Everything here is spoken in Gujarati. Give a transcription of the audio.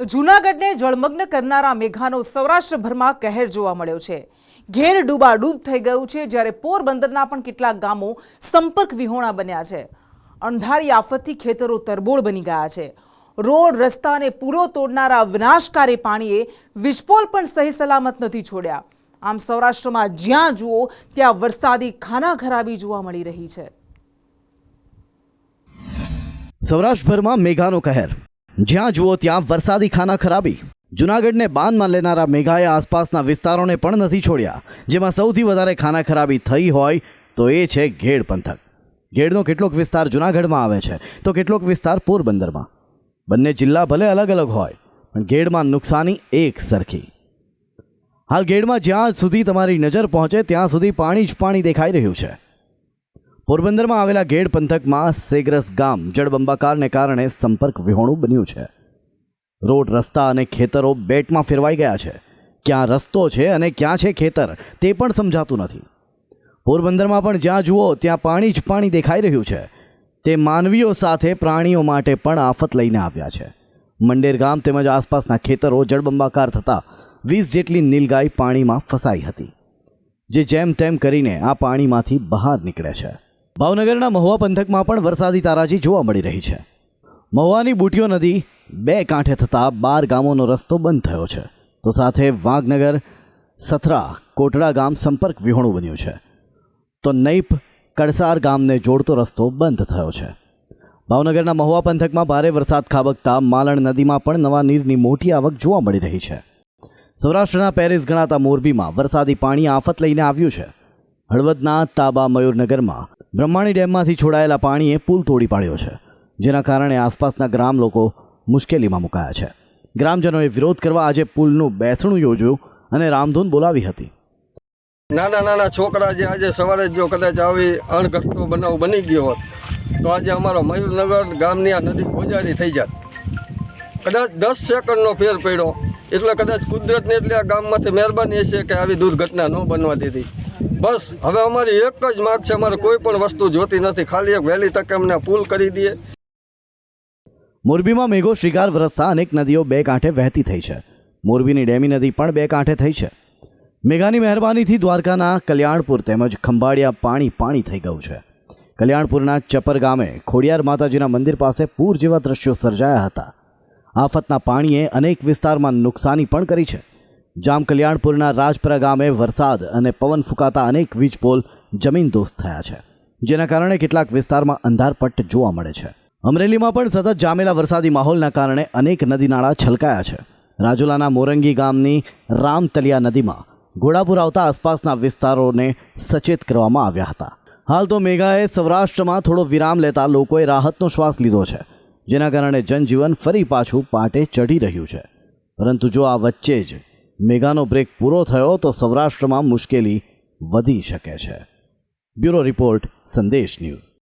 જૂનાગઢને જળમગ્ન કરનારા મેઘાનો સૌરાષ્ટ્રભરમાં કહેર જોવા મળ્યો છે. ઘેર ડૂબાડૂબ થઈ ગયું છે, જ્યારે પોરબંદરના પણ કેટલાક ગામો સંપર્ક વિહોણા બન્યા છે. અણધારી આફતથી ખેતરો તરબોળ બની ગયા છે. રોડ, રસ્તા અને પૂરો તોડનારા વિનાશકારી પાણીએ વિસ્ફોલ પણ સહી સલામત નથી છોડ્યા. આમ સૌરાષ્ટ્રમાં જ્યાં જુઓ, ત્યાં વરસાદી ખાના ખરાબી જોવા મળી રહી છે. સૌરાષ્ટ્રભરમાં મેઘાનો કહેર જ્યાં જુઓ ત્યાં વરસાદી ખાના ખરાબી. જૂનાગઢને બાનમાં લેનારા મેઘાએ આસપાસના વિસ્તારોને પણ નથી છોડ્યા. જેમાં સૌથી વધારે ખાના ખરાબી થઈ હોય તો એ છે ઘેડ પંથક. ઘેડનો કેટલોક વિસ્તાર જૂનાગઢમાં આવે છે, તો કેટલોક વિસ્તાર પોરબંદરમાં. બંને જિલ્લા ભલે અલગ અલગ હોય, પણ ઘેડમાં નુકસાની એક સરખી. હાલ ઘેડમાં જ્યાં સુધી તમારી નજર પહોંચે, ત્યાં સુધી પાણી જ પાણી દેખાઈ રહ્યું છે. પોરબંદરમાં આવેલા ગેડ પંથકમાં સેગ્રસ ગામ જળબંબાકારને કારણે સંપર્ક વિહોણું બન્યું છે. રોડ, રસ્તા અને ખેતરો બેટમાં ફેરવાઈ ગયા છે. ક્યાં રસ્તો છે અને ક્યાં છે ખેતર તે પણ સમજાતું નથી. પોરબંદરમાં પણ જ્યાં જુઓ ત્યાં પાણી જ પાણી દેખાઈ રહ્યું છે. તે માનવીઓ સાથે પ્રાણીઓ માટે પણ આફત લઈને આવ્યા છે. મંડેર ગામ તેમજ આસપાસના ખેતરો જળબંબાકાર થતાં વીસ જેટલી નીલગાય પાણીમાં ફસાઈ હતી. જે જેમ તેમ કરીને આ પાણીમાંથી બહાર નીકળે છે. ભાવનગરના મહુવા પંથકમાં પણ વરસાદી તારાજી જોવા મળી રહી છે. મહુવાની બુટીઓ નદી બે કાંઠે થતાં બાર ગામોનો રસ્તો બંધ થયો છે. તો સાથે વાઘનગર, સથરા, કોટડા ગામ સંપર્ક વિહોણું બન્યું છે. તો નૈપ, કડસાર ગામને જોડતો રસ્તો બંધ થયો છે. ભાવનગરના મહુવા પંથકમાં ભારે વરસાદ ખાબકતા માલણ નદીમાં પણ નવા નીરની મોટી આવક જોવા મળી રહી છે. સૌરાષ્ટ્રના પેરિસ ગણાતા મોરબીમાં વરસાદી પાણી આફત લઈને આવ્યું છે. હળવદના તાબા મયુરનગરમાં બ્રહ્માણી ડેમમાંથી છોડાયેલા પાણીએ પુલ તોડી પાડ્યો છે, જેના કારણે આસપાસના ગ્રામ લોકો મુશ્કેલીમાં મુકાયા છે. ગ્રામજનોએ વિરોધ કરવા આજે પુલનું બેસણું યોજ્યું અને રામધૂન બોલાવી હતી. નાના નાના છોકરા જે આજે સવારે જો કદાચ આવી અણઘટતો બનાવ બની ગયો હોત, તો આજે અમારો મયુરનગર ગામની આ નદી ગોજારી થઈ જાત. કદાચ દસ સેકન્ડનો ફેર પડ્યો, એટલે કદાચ કુદરતને એટલે આ ગામમાંથી મહેરબાની છે કે આવી દુર્ઘટના ન બનવા દીધી. બસ, હવે અમારી એક જ માગ છે, અમારે કોઈ પણ વસ્તુ જોતી નથી. ખાલી એક વહેલી તકે અમને પુલ કરી દઈએ. મોરબીમાં મેઘો શિકાર વરસતા અનેક નદીઓ બે કાંઠે વહેતી થઈ છે. મોરબીની ડેમી નદી પણ બે કાંઠે થઈ છે. મેઘાની મહેરબાનીથી દ્વારકાના કલ્યાણપુર તેમજ ખંભાળિયા પાણી પાણી થઈ ગયું છે. કલ્યાણપુરના ચપર ગામે ખોડિયાર માતાજીના મંદિર પાસે પૂર જેવા દ્રશ્યો સર્જાયા હતા. આફતના પાણીએ અનેક વિસ્તારમાં નુકસાની પણ કરી છે. જામ કલ્યાણપુરના રાજપરા ગામે વરસાદ અને પવન ફૂંકાતા અનેક વીજપોલ જમીન દોસ્ત થયા છે, જેના કારણે કેટલાક વિસ્તારમાં અંધારપટ્ટ જોવા મળે છે. અમરેલીમાં પણ સતત જામેલા વરસાદી માહોલના કારણે અનેક નદી નાળા છલકાયા છે. રાજુલાના મોરંગી ગામની રામતલિયા નદીમાં ઘોડાપુર આવતા આસપાસના વિસ્તારોને સચેત કરવામાં આવ્યા હતા. હાલ તો મેઘાએ સૌરાષ્ટ્રમાં થોડો વિરામ લેતા લોકોએ રાહતનો શ્વાસ લીધો છે, જેના કારણે જનજીવન ફરી પાછું પાટે ચઢી રહ્યું છે. પરંતુ જો આ વચ્ચે જ મેઘાનો બ્રેક પૂરો થયો તો સૌરાષ્ટ્રમાં મુશ્કેલી વધી શકે છે. Bureau report Sandesh news.